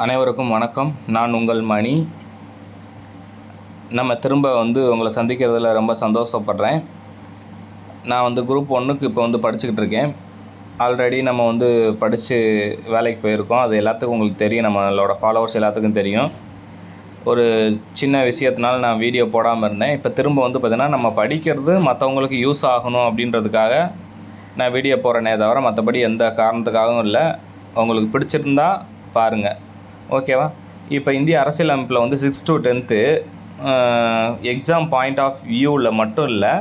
அனைவருக்கும் வணக்கம். நான் உங்கள் மணி. நம்ம திரும்ப வந்து உங்களை சந்திக்கிறதுல ரொம்ப சந்தோஷப்படுறேன். நான் வந்து குரூப் ஒன்றுக்கு இப்போ வந்து படிச்சுக்கிட்டு இருக்கேன். ஆல்ரெடி நம்ம வந்து படித்து வேலைக்கு போயிருக்கோம். அது எல்லாத்துக்கும் உங்களுக்கு தெரியும். நம்மளோட ஃபாலோவர்ஸ் எல்லாத்துக்கும் தெரியும். ஒரு சின்ன விஷயத்தினால நான் வீடியோ போடாமல் இருந்தேன். இப்போ திரும்ப வந்து பார்த்திங்கன்னா நம்ம படிக்கிறது மற்றவங்களுக்கு யூஸ் ஆகணும் அப்படின்றதுக்காக நான் வீடியோ போடுறேனே தவிர மற்றபடி எந்த காரணத்துக்காகவும் இல்லை. உங்களுக்கு பிடிச்சிருந்தா பாருங்கள் ஓகேவா? இப்போ இந்திய அரசியலமைப்பில் வந்து six to tenth exam point of வியூவில் மட்டும் இல்லை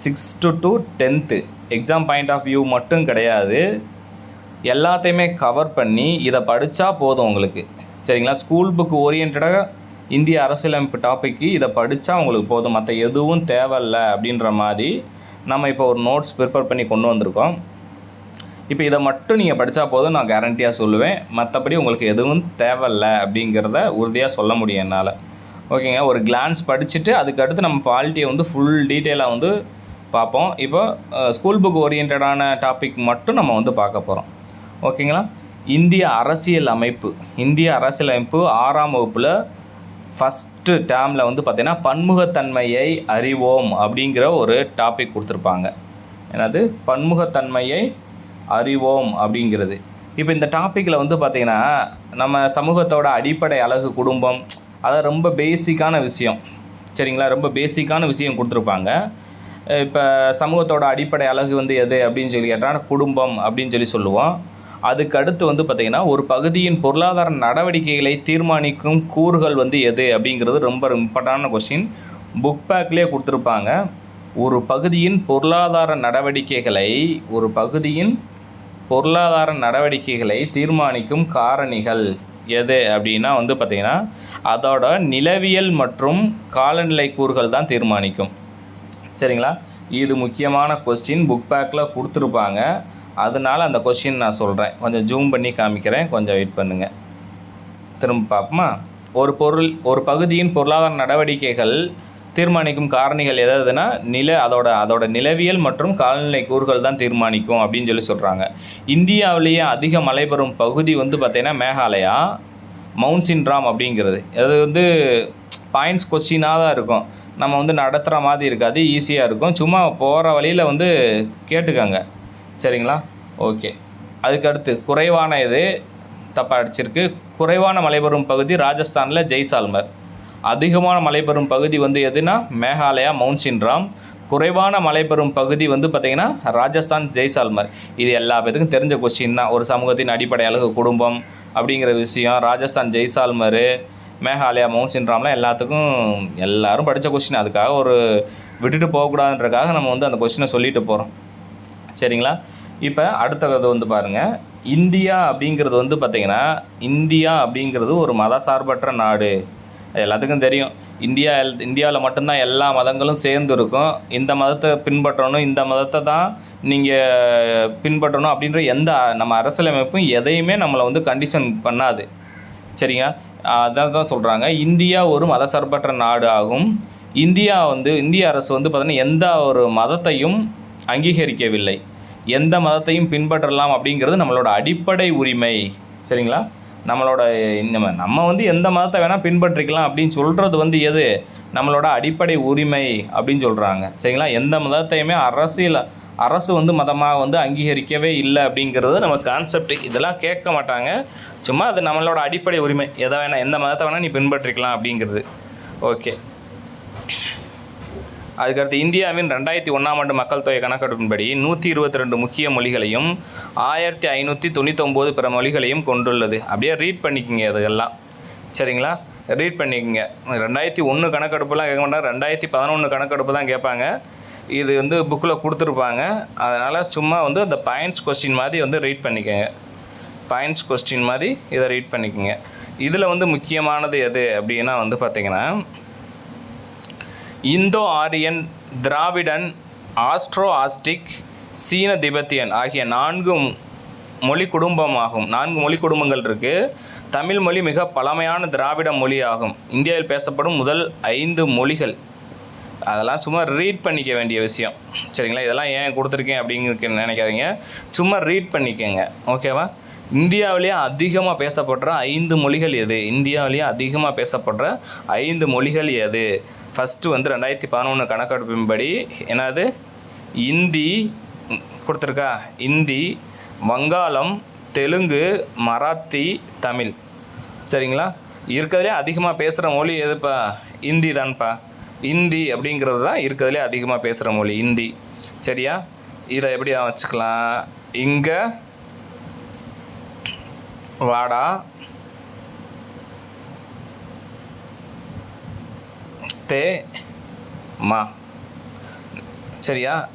six to to tenth exam point of view மட்டும் கிடையாது. எல்லாத்தையுமே கவர் பண்ணி இதை படித்தா போதும் உங்களுக்கு. சரிங்களா? ஸ்கூல் புக் ஓரியன்டாக இந்திய அரசியலமைப்பு டாப்பிக்கு இதை படித்தா உங்களுக்கு போதும். மற்ற எதுவும் தேவையில்லை அப்படின்ற மாதிரி நம்ம இப்போ ஒரு நோட்ஸ் ப்ரிப்பேர் பண்ணி கொண்டு வந்திருக்கோம். இப்போ இதை மட்டும் நீங்கள் படித்தா போதும் நான் கேரண்டியாக சொல்லுவேன். மற்றபடி உங்களுக்கு எதுவும் தேவையில்ல அப்படிங்கிறத உறுதியாக சொல்ல முடியும் என்னால். ஓகேங்க? ஒரு கிளான்ஸ் படிச்சுட்டு அதுக்கடுத்து நம்ம பாலிட்டியை வந்து ஃபுல் டீட்டெயிலாக வந்து பார்ப்போம். இப்போ ஸ்கூல் புக் ஓரியன்டான டாபிக் மட்டும் நம்ம வந்து பார்க்க போகிறோம் ஓகேங்களா? இந்திய அரசியல் அமைப்பு. இந்திய அரசியல் அமைப்பு ஆறாம் வகுப்பில் ஃபஸ்ட்டு டேர்மில் வந்து பார்த்திங்கன்னா பன்முகத்தன்மையை அறிவோம் அப்படிங்கிற ஒரு டாபிக் கொடுத்துருப்பாங்க. என்னது? பன்முகத்தன்மையை அறிவோம் அப்படிங்கிறது. இப்போ இந்த டாப்பிக்கில் வந்து பார்த்திங்கன்னா நம்ம சமூகத்தோட அடிப்படை அழகு குடும்பம் அதான் ரொம்ப பேசிக்கான விஷயம். சரிங்களா? ரொம்ப பேசிக்கான விஷயம் கொடுத்துருப்பாங்க. இப்போ சமூகத்தோட அடிப்படை அழகு வந்து எது அப்படின்னு சொல்லி கேட்டால் குடும்பம் அப்படின்னு சொல்லி சொல்லுவோம். அதுக்கு அடுத்து வந்து பார்த்திங்கன்னா ஒரு பகுதியின் பொருளாதார நடவடிக்கைகளை தீர்மானிக்கும் கூறுகள் வந்து எது அப்படிங்கிறது ரொம்ப இம்பார்ட்டான கொஸ்டின் புக் பேக்லேயே கொடுத்துருப்பாங்க. ஒரு பகுதியின் பொருளாதார நடவடிக்கைகளை ஒரு பகுதியின் பொருளாதார நடவடிக்கைகளை தீர்மானிக்கும் காரணிகள் எது அப்படின்னா வந்து பார்த்திங்கன்னா அதோட நிலவியல் மற்றும் காலநிலை கூறுகள் தான் தீர்மானிக்கும். சரிங்களா? இது முக்கியமான கொஸ்டின் புக் பேக்கில் கொடுத்துருப்பாங்க. அதனால அந்த கொஸ்டின் நான் சொல்கிறேன் கொஞ்சம் ஜூம் பண்ணி காமிக்கிறேன். கொஞ்சம் வெயிட் பண்ணுங்கள் திரும்ப பார்ப்போமா? ஒரு பொருள் ஒரு பகுதியின் பொருளாதார நடவடிக்கைகள் தீர்மானிக்கும் காரணிகள் எதாவதுன்னா நில அதோட அதோட நிலவியல் மற்றும் காலநிலை கூறுகள் தான் தீர்மானிக்கும் அப்படின்னு சொல்லி சொல்கிறாங்க இந்தியாவிலேயே அதிக மழை பெறும் பகுதி வந்து பார்த்திங்கன்னா மேகாலயா மவுண்ட் சின்ட்ராம் அப்படிங்கிறது. அது வந்து பாயிண்ட்ஸ் கொஸ்டினாக தான் இருக்கும். நம்ம வந்து நடத்துகிற மாதிரி இருக்காது ஈஸியாக இருக்கும். சும்மா போகிற வழியில் வந்து கேட்டுக்கோங்க. சரிங்களா? ஓகே. அதுக்கடுத்து குறைவான இது தப்பாக அடிச்சிருக்கு குறைவான மலைபெறும் பகுதி ராஜஸ்தானில் ஜெய்சால்மர். அதிகமான மழை பெறும் பகுதி வந்து எதுனா மேகாலயா மவுண்ட் சின்ராம். குறைவான மழை பெறும் பகுதி வந்து பார்த்திங்கன்னா ராஜஸ்தான் ஜெய்சால்மர். இது எல்லா பேத்துக்கும் தெரிஞ்ச கொஸ்டின் தான். ஒரு சமூகத்தின் அடிப்படை அழகு குடும்பம் அப்படிங்கிற விஷயம் ராஜஸ்தான் ஜெய்சால்மர் மேகாலயா மவுண்ட் சின்ராம்லாம் எல்லாத்துக்கும் எல்லோரும் படித்த கொஸ்டின் அதுக்காக ஒரு விட்டுட்டு போகக்கூடாதுன்றக்காக நம்ம வந்து அந்த கொஸ்டினை சொல்லிட்டு போகிறோம் சரிங்களா? இப்போ அடுத்தது வந்து பாருங்கள் இந்தியா அப்படிங்கிறது வந்து பார்த்திங்கன்னா இந்தியா அப்படிங்கிறது ஒரு மதசார்பற்ற நாடு. எல்லாத்துக்கும் தெரியும். இந்தியா இந்தியாவில் மட்டும்தான் எல்லா மதங்களும் சேர்ந்து இருக்கும் இந்த மதத்தை பின்பற்றணும் இந்த மதத்தை தான் நீங்கள் பின்பற்றணும் அப்படின்ற எந்த நம்ம அரசியலமைப்பும் எதையுமே நம்மளை வந்து கண்டிஷன் பண்ணாது. சரிங்க அதான் தான் சொல்கிறாங்க இந்தியா ஒரு மதசார்பற்ற நாடு ஆகும். இந்தியா வந்து இந்திய அரசு வந்து பார்த்திங்கன்னா எந்த ஒரு மதத்தையும் அங்கீகரிக்கவில்லை. எந்த மதத்தையும் பின்பற்றலாம் அப்படிங்கிறது நம்மளோட அடிப்படை உரிமை. சரிங்களா? நம்மளோட நம்ம நம்ம வந்து எந்த மதத்தை வேணால் பின்பற்றிக்கலாம் அப்படின்னு சொல்கிறது வந்து எது? நம்மளோட அடிப்படை உரிமை அப்படின்னு சொல்கிறாங்க சரிங்களா? எந்த மதத்தையுமே அரசியல் அரசு வந்து மதமாக வந்து அங்கீகரிக்கவே இல்லை அப்படிங்கிறது நம்ம கான்செப்ட் இதெல்லாம் கேட்க மாட்டாங்க. சும்மா அது நம்மளோட அடிப்படை உரிமை. எதை வேணால் எந்த மதத்தை வேணால் நீ பின்பற்றிக்கலாம் அப்படிங்கிறது. ஓகே அதுக்கடுத்து இந்தியாவின் ரெண்டாயிரத்தி ஒன்றாம் ஆண்டு மக்கள் தொகை கணக்கெடுப்பின்படி நூற்றி இருபத்தி ரெண்டு முக்கிய மொழிகளையும் ஆயிரத்தி ஐநூற்றி தொண்ணூத்தொம்போது பிற மொழிகளையும் கொண்டுள்ளது. அப்படியே ரீட் பண்ணிக்கோங்க இதெல்லாம். சரிங்களா? ரீட் பண்ணிக்கோங்க. ரெண்டாயிரத்தி ஒன்று கணக்கெடுப்புலாம் கேட்க மாட்டாங்க. ரெண்டாயிரத்தி பதினொன்று கணக்கெடுப்பு தான் கேட்பாங்க. இது வந்து புக்கில் கொடுத்துருப்பாங்க. அதனால் சும்மா வந்து அந்த பாயிண்ட்ஸ் கொஸ்டின் மாதிரி வந்து ரீட் பண்ணிக்கோங்க. பாயிண்ட்ஸ் கொஸ்டின் மாதிரி இதை ரீட் பண்ணிக்கோங்க. இதில் வந்து முக்கியமானது எது அப்படின்னா வந்து பார்த்திங்கன்னா Indo Aryan Dravidian Austro Asiatic சீன திபெத்தியன் ஆகிய நான்கு மொழி குடும்பமாகும். நான்கு மொழி குடும்பங்கள் இருக்குது தமிழ் மொழி மிக பழமையான திராவிட மொழி ஆகும் இந்தியாவில் பேசப்படும் முதல் ஐந்து மொழிகள். அதெல்லாம் சும்மா ரீட் பண்ணிக்க வேண்டிய விஷயம். சரிங்களா? இதெல்லாம் ஏன் கொடுத்துருக்கேன் அப்படிங்கிறது நினைக்காதீங்க. சும்மா ரீட் பண்ணிக்கோங்க. ஓகேவா இந்தியாவிலேயே அதிகமாக பேசப்படுற ஐந்து மொழிகள் எது? இந்தியாவிலேயே அதிகமாக பேசப்படுற ஐந்து மொழிகள் எது? ஃபஸ்ட்டு வந்து ரெண்டாயிரத்தி பதினொன்று கணக்கெடுப்பின்படி என்னது? இந்தி கொடுத்துருக்கா? இந்தி வங்காளம் தெலுங்கு மராத்தி தமிழ். சரிங்களா? இருக்கிறதுலே அதிகமாக பேசுகிற மொழி எதுப்பா? இந்தி தான்ப்பா இந்தி அப்படிங்கிறது தான் இருக்கிறதுலே அதிகமாக பேசுகிற மொழி இந்தி. சரியா? இதை எப்படி வச்சுக்கலாம்? இங்கே வாடா. தே மா. சரியா?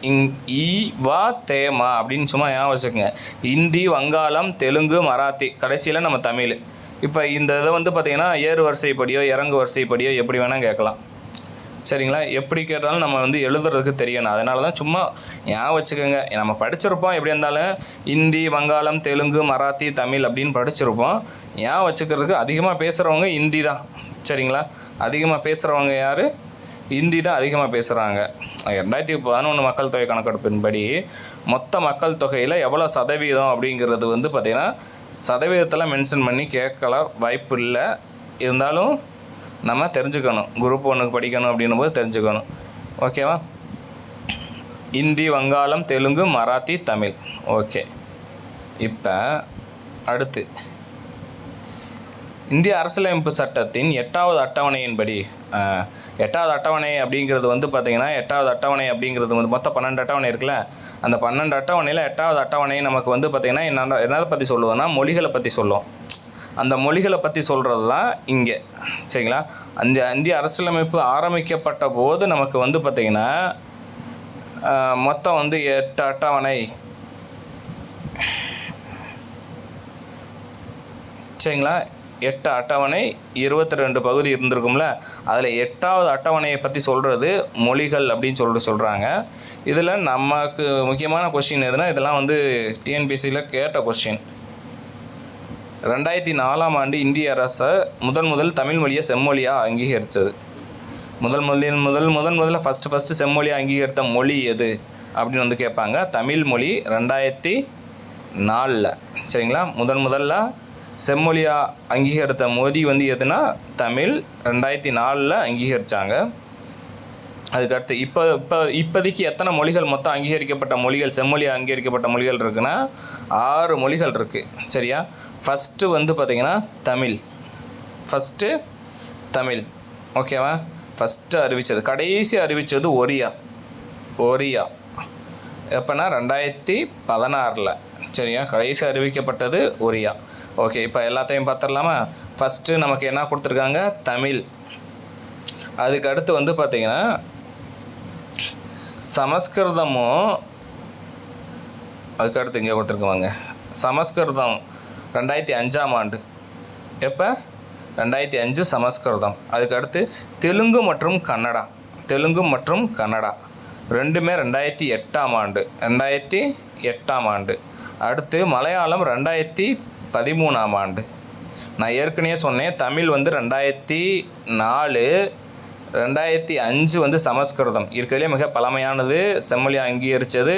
இங் ஈ வா தேமா அப்படின்னு சும்மா ஞாபகம் வச்சுக்கோங்க. ஹிந்தி வங்காளம் தெலுங்கு மராத்தி. கடைசியில் நம்ம தமிழ். இப்போ இந்த இதை வந்து பார்த்திங்கன்னா ஏறு வரிசைப்படியோ இறங்கு வரிசைப்படியோ எப்படி வேணால் கேட்கலாம். சரிங்களா? எப்படி கேட்டாலும் நம்ம வந்து எழுதுறதுக்கு தெரியணும். அதனால தான் சும்மா ஞாபகம் வச்சுக்கோங்க? நம்ம படிச்சிருப்போம். எப்படி இருந்தாலும் ஹிந்தி வங்காளம் தெலுங்கு மராத்தி தமிழ் அப்படின்னு படிச்சிருப்போம். ஞாபகம் வச்சுக்கிறதுக்கு? அதிகமாக பேசுகிறவங்க ஹிந்தி தான். சரிங்களா? அதிகமாக பேசுகிறவங்க யார்? ஹிந்தி தான் அதிகமாக பேசுகிறாங்க ரெண்டாயிரத்தி பதினொன்று மக்கள் தொகை கணக்கெடுப்பின்படி மொத்த மக்கள் தொகையில் எவ்வளோ சதவீதம் அப்படிங்கிறது வந்து பார்த்திங்கன்னா சதவீதத்தில் மென்ஷன் பண்ணி கேட்கலாம். வாய்ப்பு இல்லை. இருந்தாலும் நம்ம தெரிஞ்சுக்கணும். குரூப் ஒன்றுக்கு படிக்கணும் அப்படின்னும் போது தெரிஞ்சுக்கணும் ஓகேவா இந்தி வங்காளம் தெலுங்கு மராத்தி தமிழ். ஓகே இப்போ அடுத்து. இந்திய அரசியலமைப்பு சட்டத்தின் எட்டாவது அட்டவணையின்படி எட்டாவது அட்டவணை அப்படிங்கிறது வந்து பார்த்திங்கன்னா எட்டாவது அட்டவணை அப்படிங்கிறது வந்து மொத்தம் பன்னெண்டு அட்டவணை இருக்குல்ல? அந்த பன்னெண்டு அட்டவணையில் எட்டாவது அட்டவணை நமக்கு வந்து பார்த்திங்கன்னா என்ன என்னதை பற்றி சொல்லுவோம்னா மொழிகளை பற்றி சொல்லுவோம். அந்த மொழிகளை பற்றி சொல்கிறது தான் இங்கே. சரிங்களா? அந்த இந்திய அரசியலமைப்பு ஆரம்பிக்கப்பட்ட போது நமக்கு வந்து பார்த்திங்கன்னா மொத்தம் வந்து எட்டு அட்டவணை. சரிங்களா? எட்டு அட்டவணை இருபத்தி ரெண்டு பகுதி இருந்திருக்கும்ல? அதில் எட்டாவது அட்டவணையை பற்றி சொல்கிறது மொழிகள் அப்படின்னு சொல்லிட்டு சொல்கிறாங்க இதில் நமக்கு முக்கியமான கொஷின் எதுனா இதெல்லாம் வந்து டிஎன்பிசியில் கேட்ட கொஷின் ரெண்டாயிரத்தி நாலாம் ஆண்டு இந்திய அரசு முதன் முதல் தமிழ் மொழியை செம்மொழியாக அங்கீகரித்தது. முதல் முதலில் முதல் முதன் முதல்ல ஃபஸ்ட்டு ஃபஸ்ட்டு செம்மொழியாக அங்கீகரித்த மொழி எது? அப்படின்னு வந்து கேட்பாங்க. தமிழ் மொழி ரெண்டாயிரத்தி நாலில். சரிங்களா? முதன் முதல்ல செம்மொழியாக அங்கீகரித்த மொழி வந்து எதுனா? தமிழ் ரெண்டாயிரத்தி நாலில் அங்கீகரித்தாங்க அதுக்கடுத்து இப்போ இப்போ இப்போதைக்கு எத்தனை மொழிகள் மொத்தம் அங்கீகரிக்கப்பட்ட மொழிகள் செம்மொழியாக அங்கீகரிக்கப்பட்ட மொழிகள் இருக்குன்னா ஆறு மொழிகள் இருக்குது சரியா? ஃபஸ்ட்டு வந்து பார்த்திங்கன்னா தமிழ். ஃபஸ்ட்டு தமிழ். ஓகேவா ஃபஸ்ட்டு அறிவித்தது கடைசி அறிவித்தது ஒரியா. ஒரியா. எப்போனா ரெண்டாயிரத்தி பதினாறில். சரியா? கடைசி அறிவிக்கப்பட்டது ஒரியா. ஓகே இப்போ எல்லாத்தையும் பார்த்துடலாமா ஃபஸ்ட்டு நமக்கு என்ன கொடுத்துருக்காங்க? தமிழ். அதுக்கு அடுத்து வந்து பார்த்திங்கன்னா சமஸ்கிருதமும் அதுக்கடுத்து இங்கே கொடுத்துருக்குவாங்க. சமஸ்கிருதம் ரெண்டாயிரத்தி அஞ்சாம் ஆண்டு. எப்போ? ரெண்டாயிரத்தி அஞ்சு சமஸ்கிருதம். அதுக்கடுத்து தெலுங்கு மற்றும் கன்னடா. தெலுங்கு மற்றும் கன்னடா. ரெண்டுமே ரெண்டாயிரத்தி எட்டாம் ஆண்டு. ரெண்டாயிரத்தி எட்டாம் ஆண்டு. அடுத்து மலையாளம் ரெண்டாயிரத்தி பதிமூணாம் ஆண்டு. நான் ஏற்கனவே சொன்னேன் தமிழ் வந்து ரெண்டாயிரத்தி நாலு ரெண்டாயிரத்தி அஞ்சு வந்து சமஸ்கிருதம். இருக்கிறதுலே மிக பழமையானது செம்மொழி அங்கீகரித்தது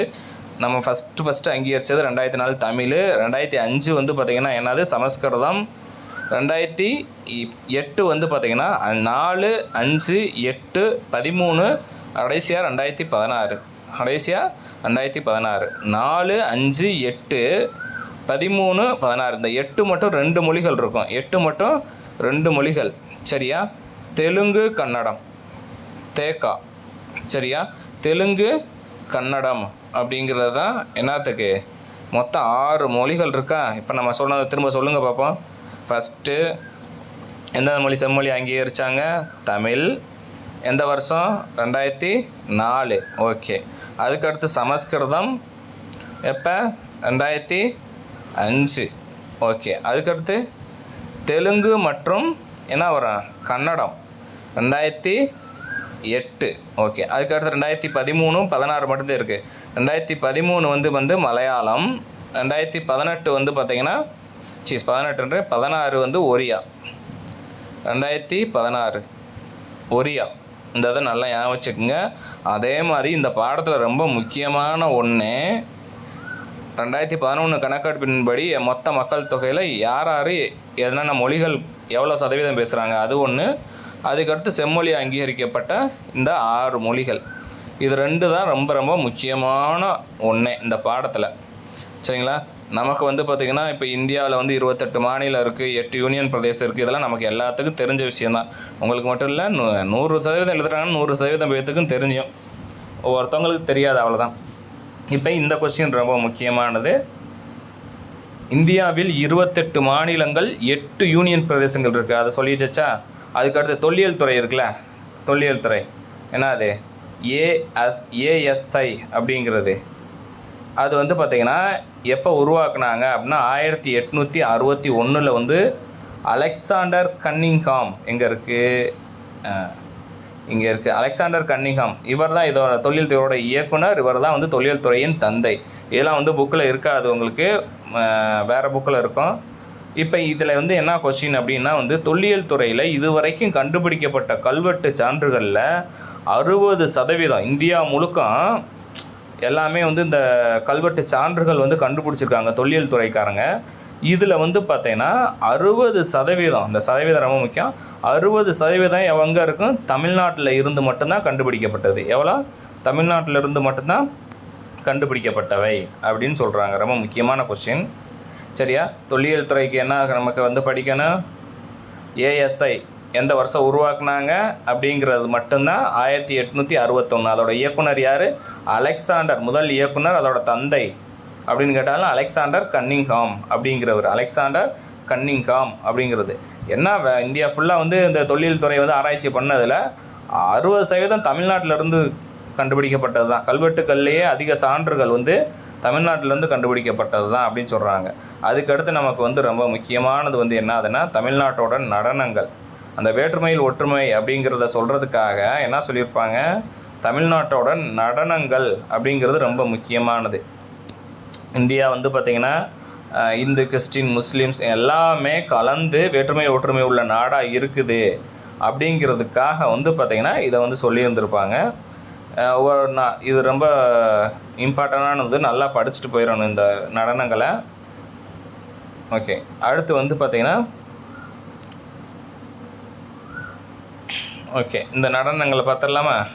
நம்ம ஃபஸ்ட்டு ஃபஸ்ட்டு அங்கீகரித்தது ரெண்டாயிரத்தி நாலு தமிழ். ரெண்டாயிரத்தி அஞ்சு வந்து பார்த்திங்கன்னா என்னது? சமஸ்கிருதம். ரெண்டாயிரத்தி எட்டு வந்து பார்த்திங்கன்னா நாலு அஞ்சு எட்டு பதிமூணு கடைசியாக ரெண்டாயிரத்தி பதினாறு. கடைசியாக ரெண்டாயிரத்தி பதினாறு. நாலு அஞ்சு எட்டு பதிமூணு பதினாறு. இந்த எட்டு மட்டும் ரெண்டு மொழிகள் இருக்கும். எட்டு மட்டும் ரெண்டு மொழிகள். சரியா? தெலுங்கு கன்னடம். தேக்கா. சரியா? தெலுங்கு கன்னடம் அப்படிங்கிறது தான் என்னத்துக்கு? மொத்தம் ஆறு மொழிகள் இருக்கா? இப்போ நம்ம சொன்னதை திரும்ப சொல்லுங்கள் பார்ப்போம் ஃபஸ்ட்டு எந்த மொழி செம்மொழி அங்கீகரித்தாங்க தமிழ். எந்த வருஷம்? ரெண்டாயிரத்தி நாலு. ஓகே. அதுக்கடுத்து சமஸ்கிருதம். எப்போ? ரெண்டாயிரத்தி அஞ்சு. ஓகே. அதுக்கடுத்து தெலுங்கு மற்றும் என்ன வரும்? கன்னடம். ரெண்டாயிரத்தி எட்டு. ஓகே அதுக்கடுத்து ரெண்டாயிரத்தி பதிமூணு பதினாறு மட்டும்தான் இருக்குது ரெண்டாயிரத்தி பதிமூணு வந்து வந்து மலையாளம். ரெண்டாயிரத்தி பதினெட்டு வந்து பார்த்திங்கன்னா சீஸ் பதினெட்டுன்ற பதினாறு வந்து ஒரியா. ரெண்டாயிரத்தி பதினாறு ஒரியா. இந்த இதை நல்லா ஞாபகம் வச்சுக்கோங்க. அதே மாதிரி இந்த பாடத்தில் ரொம்ப முக்கியமான ஒன்று ரெண்டாயிரத்தி பதினொன்று கணக்கெடுப்பின்படி மொத்த மக்கள் தொகையில் யார் யார் என்னென்ன மொழிகள் எவ்வளோ சதவீதம் பேசுகிறாங்க அது ஒன்று அதுக்கடுத்து செம்மொழி அங்கீகரிக்கப்பட்ட இந்த ஆறு மொழிகள். இது ரெண்டு தான் ரொம்ப ரொம்ப முக்கியமான ஒன்றே இந்த பாடத்தில். சரிங்களா? நமக்கு வந்து பார்த்திங்கன்னா இப்போ இந்தியாவில் வந்து இருபத்தெட்டு மாநிலம் இருக்குது எட்டு யூனியன் பிரதேசம் இருக்குது இதெல்லாம் நமக்கு எல்லாத்துக்கும் தெரிஞ்ச விஷயந்தான் உங்களுக்கு மட்டும் இல்லை நூ நூறு சதவீதம் எழுதுறாங்கன்னு நூறு சதவீதம் பேர்த்துக்கும் தெரிஞ்சும் ஒவ்வொருத்தவங்களுக்கு தெரியாது அவ்வளோதான் இப்போ இந்த கொஸ்டின் ரொம்ப முக்கியமானது. இந்தியாவில் இருபத்தெட்டு மாநிலங்கள் எட்டு யூனியன் பிரதேசங்கள் இருக்குது அதை சொல்லிடுச்சா அதுக்கடுத்து தொல்லியல் துறை இருக்குல்ல? தொல்லியல் துறை. என்ன அது ஏஎஸ் ஏஎஸ்ஐ அப்படிங்கிறது. அது வந்து பார்த்திங்கன்னா எப்போ உருவாக்குனாங்க அப்படின்னா ஆயிரத்தி எட்நூற்றி அறுபத்தி ஒன்றில் வந்து அலெக்சாண்டர் கன்னிங்ஹாம் எங்கே இருக்குது இங்கே இருக்குது அலெக்சாண்டர் கன்னிங்ஹாம் இவர் தான் இதோட தொழில் துறையோட இயக்குனர். இவர் தான் வந்து தொழில் துறையின் தந்தை. இதெல்லாம் வந்து புக்கில் இருக்காது உங்களுக்கு. வேறு புக்கில் இருக்கும். இப்போ இதில் வந்து என்ன கொஸ்டின் அப்படின்னா வந்து தொல்லியல் துறையில் இதுவரைக்கும் கண்டுபிடிக்கப்பட்ட கல்வெட்டு சான்றுகளில் அறுபது சதவீதம் இந்தியா முழுக்க எல்லாமே வந்து இந்த கல்வெட்டு சான்றுகள் வந்து கண்டுபிடிச்சிருக்காங்க தொல்லியல் துறைக்காரங்க. இதில் வந்து பார்த்தீங்கன்னா அறுபது சதவீதம் அந்த சதவீதம் ரொம்ப முக்கியம் அறுபது சதவீதம் எவங்க இருக்கும்? தமிழ்நாட்டில் இருந்து மட்டும்தான் கண்டுபிடிக்கப்பட்டது. எவ்வளோ? தமிழ்நாட்டில் இருந்து மட்டும்தான் கண்டுபிடிக்கப்பட்டவை அப்படின்னு சொல்கிறாங்க ரொம்ப முக்கியமான கொஸ்டின் சரியா? தொல்லியல் துறைக்கு என்ன நமக்கு வந்து படிக்கணும்? ஏஎஸ்ஐ எந்த வருஷம் உருவாக்குனாங்க? அப்படிங்கிறது மட்டும்தான் ஆயிரத்தி எட்நூற்றி அறுபத்தொன்று அதோட இயக்குனர் யார்? அலெக்சாண்டர். முதல் இயக்குனர் அதோட தந்தை. அப்படின்னு கேட்டாலும் அலெக்சாண்டர் கன்னிங்ஹாம் அப்படிங்கிறவர். அலெக்சாண்டர் கன்னிங்காம் அப்படிங்கிறது. என்ன இந்தியா ஃபுல்லாக வந்து இந்த தொல்லியல் துறை வந்து ஆராய்ச்சி பண்ணதில் அறுபது சதவீதம் தமிழ்நாட்டிலேருந்து கண்டுபிடிக்கப்பட்டது தான் கல்வெட்டுக்கள்லேயே அதிக சான்றுகள் வந்து தமிழ்நாட்டிலேருந்து கண்டுபிடிக்கப்பட்டது தான் அப்படின்னு சொல்கிறாங்க அதுக்கடுத்து நமக்கு வந்து ரொம்ப முக்கியமானது வந்து என்ன ஆகுதுன்னா தமிழ்நாட்டோட நடனங்கள். அந்த வேற்றுமையில் ஒற்றுமை அப்படிங்கிறத சொல்கிறதுக்காக என்ன சொல்லியிருப்பாங்க? தமிழ்நாட்டோட நடனங்கள் அப்படிங்கிறது ரொம்ப முக்கியமானது. இந்தியா வந்து பார்த்திங்கன்னா இந்து கிறிஸ்டின் முஸ்லீம்ஸ் எல்லாமே கலந்து வேற்றுமை ஒற்றுமை உள்ள நாடாக இருக்குது. அப்படிங்கிறதுக்காக வந்து பார்த்திங்கன்னா இதை வந்து சொல்லியிருந்திருப்பாங்க. ஒவ்வொரு ஒரு நா- இது ரொம்ப இம்பார்ட்டண்டானது. நல்லா படிச்சுட்டு போயிடணும் இந்த நடனங்களை. ஓகே அடுத்து வந்து பார்த்திங்கன்னா ஓகே இந்த நடனங்களை பார்த்துடலாமா?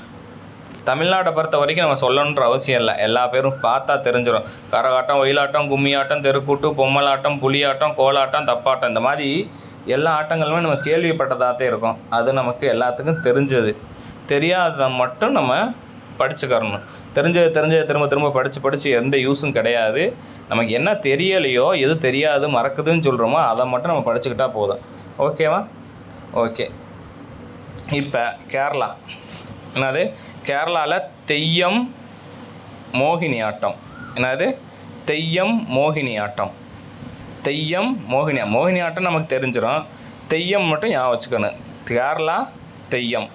தமிழ்நாட்டை பொறுத்த வரைக்கும் நம்ம சொல்லணுன்ற அவசியம் இல்லை. எல்லா பேரும் பார்த்தா தெரிஞ்சிடும். கரகாட்டம் ஒயிலாட்டம் கும்மியாட்டம் தெருக்கூட்டு பொம்மலாட்டம் புலியாட்டம் கோலாட்டம் தப்பாட்டம் இந்த மாதிரி எல்லா ஆட்டங்களுமே நம்ம கேள்விப்பட்டதாகத்தே இருக்கும். அது நமக்கு எல்லாத்துக்கும் தெரிஞ்சது. தெரியாததை மட்டும் நம்ம படிச்சுக்கறணும். தெரிஞ்சதை தெரிஞ்சதை திரும்ப திரும்ப படித்து படித்து எந்த யூஸும் கிடையாது. நமக்கு என்ன தெரியலையோ எது தெரியாது மறக்குதுன்னு சொல்கிறோமோ அதை மட்டும் நம்ம படிச்சுக்கிட்டா போதும். ஓகேவா ஓகே இப்போ கேரளா. என்னது? கேரளாவில் தெய்யம் மோகினி ஆட்டம். என்னது? தெய்யம் மோகினி ஆட்டம். தெய்யம் மோகினி மோகினி ஆட்டம் நமக்கு தெரிஞ்சிடும் தெய்யம் மட்டும் ஞாபகம் வச்சுக்கணும். கேரளா தெய்யம்.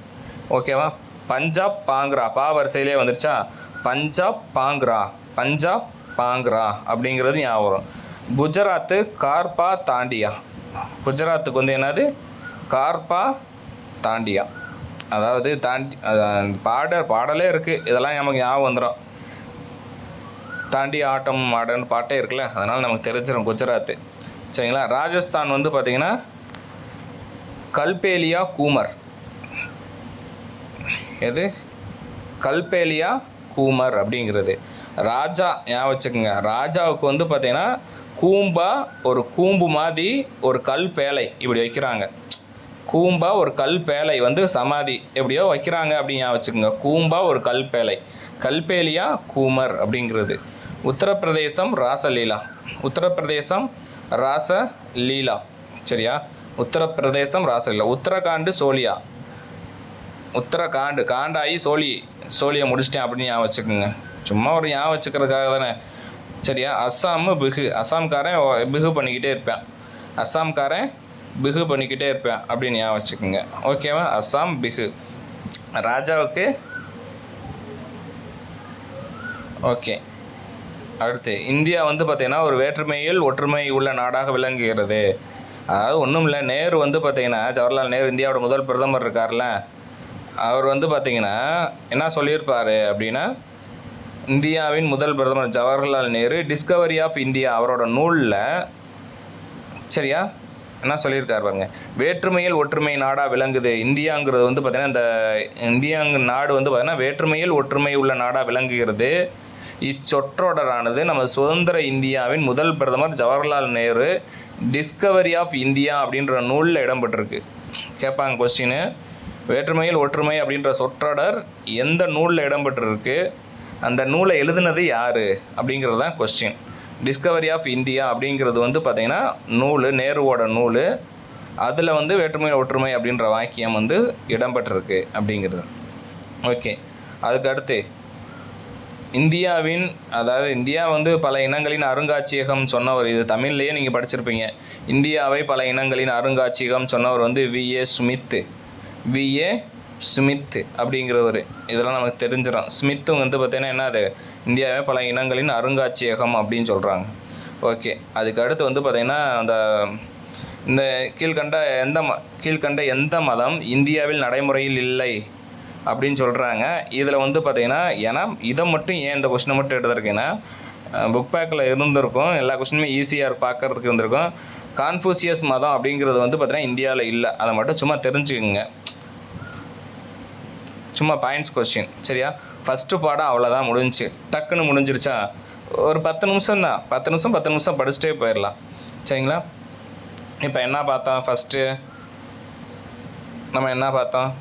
ஓகேவா பஞ்சாப் பாங்க்ரா. பா வரிசையிலே வந்துருச்சா? பஞ்சாப் பாங்க்ரா. பஞ்சாப் பாங்க்ரா அப்படிங்கிறது ஞாபகம் வரும். குஜராத்து கார்பா தாண்டியா? குஜராத்துக்கு வந்து என்னது? கார்பா தாண்டியா. அதாவது தாண்டி பாடல் பாட பாடலே இருக்குது இதெல்லாம் நமக்கு ஞாபகம் வந்துடும் தாண்டி ஆட்டம் ஆடன்னு பாட்டே இருக்குல்ல. அதனால் நமக்கு தெரிஞ்சிடும் குஜராத்து. சரிங்களா? ராஜஸ்தான் வந்து பார்த்திங்கன்னா கல்பேலியா கூமர். எது? கல்பேலியா கூமர் அப்படிங்கிறது. ராஜா ஞாபகம் வச்சுக்கோங்க. ராஜாவுக்கு வந்து பார்த்தீங்கன்னா கூம்பா ஒரு கூம்பு மாதிரி ஒரு கல் பேலை இப்படி வைக்கிறாங்க. கூம்பா ஒரு கல் பேலை வந்து சமாதி எப்படியோ வைக்கிறாங்க அப்படின்னு ஞாபகம் வச்சுக்கோங்க. கூம்பா ஒரு கல் பேலை கல்பேலியா கூமர் அப்படிங்கிறது. உத்தரப்பிரதேசம் ராசலீலா. உத்தரப்பிரதேசம் ராசலீலா. சரியா? உத்தரப்பிரதேசம் ராசலீலா. உத்தரகாண்டு சோலியா உத்தரகாண்டு காண்டாயி சோழி சோழியை முடிச்சிட்டேன் அப்படின்னு ஞாபகம் வச்சுக்கோங்க. சும்மா ஒரு ஞாபகம் வச்சுக்கிறதுக்காக தானே. சரியா? அஸ்ஸாமு பிகு அஸ்ஸாம்காரன் பிகு பண்ணிக்கிட்டே இருப்பேன். அஸ்ஸாம்காரன் பிகு பண்ணிக்கிட்டே இருப்பேன் அப்படின்னு ஞாபகம் வச்சுக்கோங்க. ஓகேவா? அஸ்ஸாம் பிகு ராஜாவுக்கு ஓகே. அடுத்து இந்தியா வந்து பார்த்திங்கன்னா ஒரு வேற்றுமையில் ஒற்றுமை உள்ள நாடாக விளங்குகிறது. அதாவது ஒன்றும் இல்லை நேரு வந்து பார்த்திங்கன்னா ஜவஹர்லால் நேரு இந்தியாவோட முதல் பிரதமர் இருக்கார்ல. அவர் வந்து பார்த்திங்கன்னா என்ன சொல்லியிருப்பார் அப்படின்னா இந்தியாவின் முதல் பிரதமர் Jawaharlal Nehru discovery of India அவரோட நூலில் சரியா? என்ன சொல்லியிருக்காரு பாருங்க. வேற்றுமையில் ஒற்றுமை நாடாக விளங்குது. இந்தியாங்கிறது வந்து பார்த்திங்கன்னா இந்த இந்தியாங்க நாடு வந்து பார்த்திங்கன்னா வேற்றுமையில் ஒற்றுமை உள்ள நாடாக விளங்குகிறது. இச்சொற்றொடரானது நம்ம சுதந்திர இந்தியாவின் முதல் பிரதமர் Jawaharlal Nehru discovery of India அப்படின்ற நூலில் இடம்பெற்றிருக்கு. கேட்பாங்க கொஸ்டின் வேற்றுமையில் ஒற்றுமை அப்படின்ற சொற்றொடர் எந்த நூலில் இடம்பெற்றிருக்கு? அந்த நூலை எழுதுனது யார்? அப்படிங்கிறது தான் கொஸ்டின் டிஸ்கவரி ஆஃப் இந்தியா அப்படிங்கிறது வந்து பார்த்திங்கன்னா நூல் நேருவோட நூல். அதில் வந்து வேற்றுமையில் ஒற்றுமை அப்படின்ற வாக்கியம் வந்து இடம்பெற்றிருக்கு அப்படிங்கிறது. ஓகே அதுக்கு அடுத்து இந்தியாவின் அதாவது இந்தியா வந்து பல இனங்களின் அருங்காட்சியகம் சொன்னவர் இது தமிழ்லேயே நீங்கள் படிச்சிருப்பீங்க. இந்தியாவை பல இனங்களின் அருங்காட்சியகம் சொன்னவர் வந்து விஏ சுமித்து விஏ ஸ்மித் அப்படிங்கிறவர். இதெல்லாம் நமக்கு தெரிஞ்சிடும் ஸ்மித்தும் வந்து பார்த்தீங்கன்னா என்ன அது இந்தியாவே பல இனங்களின் அருங்காட்சியகம் அப்படின்னு சொல்கிறாங்க ஓகே. அதுக்கு அடுத்து வந்து பார்த்திங்கன்னா அந்த இந்த கீழ்கண்ட எந்த ம கீழ்கண்ட எந்த மதம் இந்தியாவில் நடைமுறையில் இல்லை அப்படின்னு சொல்கிறாங்க இதில் வந்து பார்த்திங்கன்னா ஏன்னா இதை மட்டும் ஏன் இந்த கொஸ்டினை மட்டும் எடுத்திருக்கேன்னா புக் பேக்கில் இருந்திருக்கும். எல்லா கொஸ்டினுமே ஈஸியாக பார்க்கறதுக்கு இருந்திருக்கும். கான்ஃபூசியஸ் மதம் அப்படிங்கிறது வந்து பார்த்திங்கன்னா இந்தியாவில் இல்லை. அதை மட்டும் சும்மா தெரிஞ்சுக்கோங்க. சும்மா பாயிண்ட்ஸ் கொஸ்டின் சரியா? ஃபஸ்ட்டு பாடம் அவ்வளோதான் முடிஞ்சுச்சு. டக்குன்னு முடிஞ்சிருச்சா? ஒரு பத்து நிமிஷம் தான். பத்து நிமிஷம் பத்து நிமிஷம் படிச்சுட்டே போயிடலாம். சரிங்களா? இப்போ என்ன பார்த்தோம்? ஃபஸ்ட்டு நம்ம என்ன பார்த்தோம்?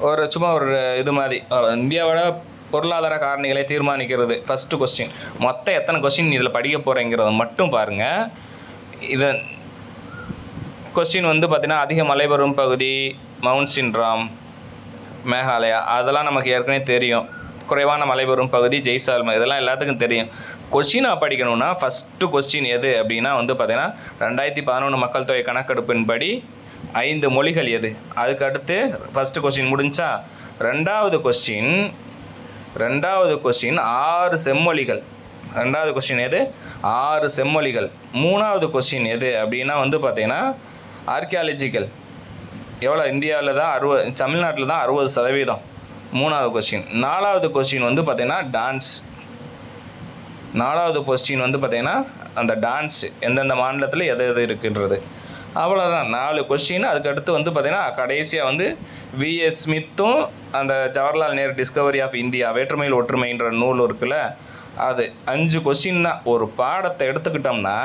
ஒரு சும்மா ஒரு இது மாதிரி. இந்தியாவோட பொருளாதார காரணிகளை தீர்மானிக்கிறது. ஃபஸ்ட்டு கொஸ்டின் மொத்தம் எத்தனை கொஸ்டின் இதில் படிக்க போகிறேங்கிறத மட்டும் பாருங்கள் இதை கொஸ்டின் வந்து பார்த்திங்கன்னா அதிக மலைபெறும் பகுதி மவுண்ட் சின்ட்ராம் மேகாலயா அதெல்லாம் நமக்கு ஏற்கனவே தெரியும். குறைவான மலைபெறும் பகுதி ஜெய்சால்மர் இதெல்லாம் எல்லாத்துக்கும் தெரியும். கொஸ்டினாக படிக்கணும்னா ஃபஸ்ட்டு கொஸ்டின் எது அப்படின்னா வந்து பார்த்திங்கன்னா ரெண்டாயிரத்தி பதினொன்று மக்கள் தொகை கணக்கெடுப்பின்படி ஐந்து மொழிகள் எது? அதுக்கு அடுத்து ஃபஸ்ட்டு கொஸ்டின் முடிஞ்சா ரெண்டாவது கொஸ்டின் ரெண்டாவது கொஸ்டின் ஆறு செம்மொழிகள். ரெண்டாவது கொஸ்டின் எது? ஆறு செம்மொழிகள். மூணாவது கொஸ்டின் எது? அப்படின்னா வந்து பார்த்தீங்கன்னா ஆர்கியாலஜிக்கல் எவ்வளோ? இந்தியாவில் தான் அறுபது தமிழ்நாட்டில் தான் அறுபது சதவீதம். மூணாவது கொஸ்டின் நாலாவது கொஸ்டின் வந்து பார்த்தீங்கன்னா டான்ஸ் நாலாவது கொஸ்டின் வந்து பார்த்தீங்கன்னா அந்த டான்ஸ் எந்தெந்த மாநிலத்தில் எது எது இருக்குன்றது? அவ்வளோதான் நாலு கொஸ்டின் அதுக்கடுத்து வந்து பார்த்தீங்கன்னா கடைசியாக வந்து விஎஸ் ஸ்மித்தும் அந்த Jawaharlal Nehru discovery of India வேற்றுமையில் ஒற்றுமைன்ற நூல் இருக்குல்ல அது அஞ்சு கொஸ்டின் தான். ஒரு பாடத்தை எடுத்துக்கிட்டோம்னா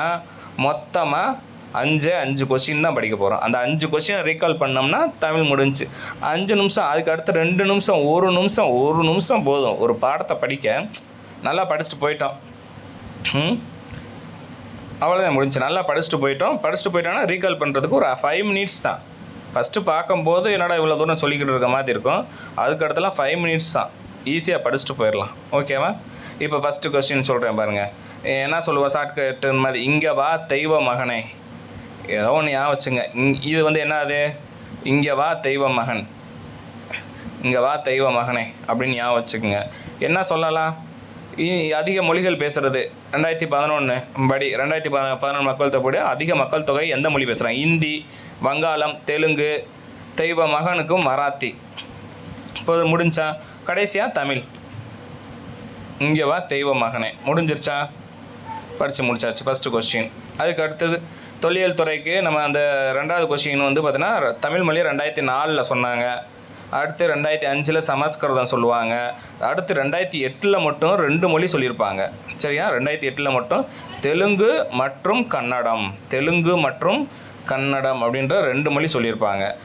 மொத்தமாக அஞ்சு அஞ்சு கொஸ்டின் தான் படிக்க போகிறோம் அந்த அஞ்சு கொஸ்டினை ரீகால் பண்ணோம்னா தமிழ் முடிஞ்சு. அஞ்சு நிமிஷம் அதுக்கு அடுத்து ரெண்டு நிமிஷம் ஒரு நிமிஷம் ஒரு நிமிஷம் போதும். ஒரு பாடத்தை படிக்க நல்லா படிச்சுட்டு போயிட்டோம். ம்? அவ்வளோதான் முடிஞ்சு. நல்லா படிச்சுட்டு போயிட்டோம். படிச்சுட்டு போயிட்டோம்னா ரீகால் பண்ணுறதுக்கு ஒரு ஃபைவ் மினிட்ஸ் தான். ஃபஸ்ட்டு பார்க்கும்போது என்னடா இவ்வளோ தூரம் சொல்லிக்கிட்டு இருக்க மாதிரி இருக்கும். அதுக்கு அடுத்தலாம் ஃபைவ் மினிட்ஸ் தான். ஈஸியாக படிச்சுட்டு போயிடலாம். ஓகேவா இப்போ ஃபஸ்ட்டு கொஸ்டின் சொல்கிறேன் பாருங்கள் என்ன சொல்லுவோம்? ஷார்ட்கட்டு மாதிரி இங்கே வா தெய்வ மகனே. ஏதோ ஒன்று ஞாபகம் வச்சுங்க. இங் இது வந்து என்னது இங்கே வா தெய்வ மகன். இங்கே வா தெய்வ மகனே. அப்படின்னு ஞாபகம் வச்சுக்கோங்க. என்ன சொல்லலாம்? அதிக மொழிகள் பேசுகிறது ரெண்டாயிரத்தி பதினொன்று படி ரெண்டாயிரத்தி பதினொன்று மக்கள் தொகையோட அதிக மக்கள் தொகை எந்த மொழி பேசுகிறாங்க ஹிந்தி வங்காளம் தெலுங்கு தெய்வ மகனுக்கும் மராத்தி. இப்போ முடிஞ்சா கடைசியாக தமிழ். இங்கே வா தெய்வ மகனே. முடிஞ்சிருச்சா? படித்து முடிச்சாச்சு ஃபஸ்ட்டு கொஸ்டின் அதுக்கு அடுத்தது தொல்லியல் துறைக்கு நம்ம அந்த ரெண்டாவது கொஸ்டின் வந்து பார்த்தீங்கன்னா தமிழ் மொழி ரெண்டாயிரத்தி நாலில் சொன்னாங்க. அடுத்து ரெண்டாயிரத்தி அஞ்சில் சமஸ்கிருதம் சொல்லுவாங்க. அடுத்து ரெண்டாயிரத்தி எட்டில் மட்டும் ரெண்டு மொழி சொல்லியிருப்பாங்க. சரியா? ரெண்டாயிரத்தி எட்டில் மட்டும் தெலுங்கு மற்றும் கன்னடம். தெலுங்கு மற்றும் கன்னடம் அப்படின்ற ரெண்டு மொழி சொல்லியிருப்பாங்க.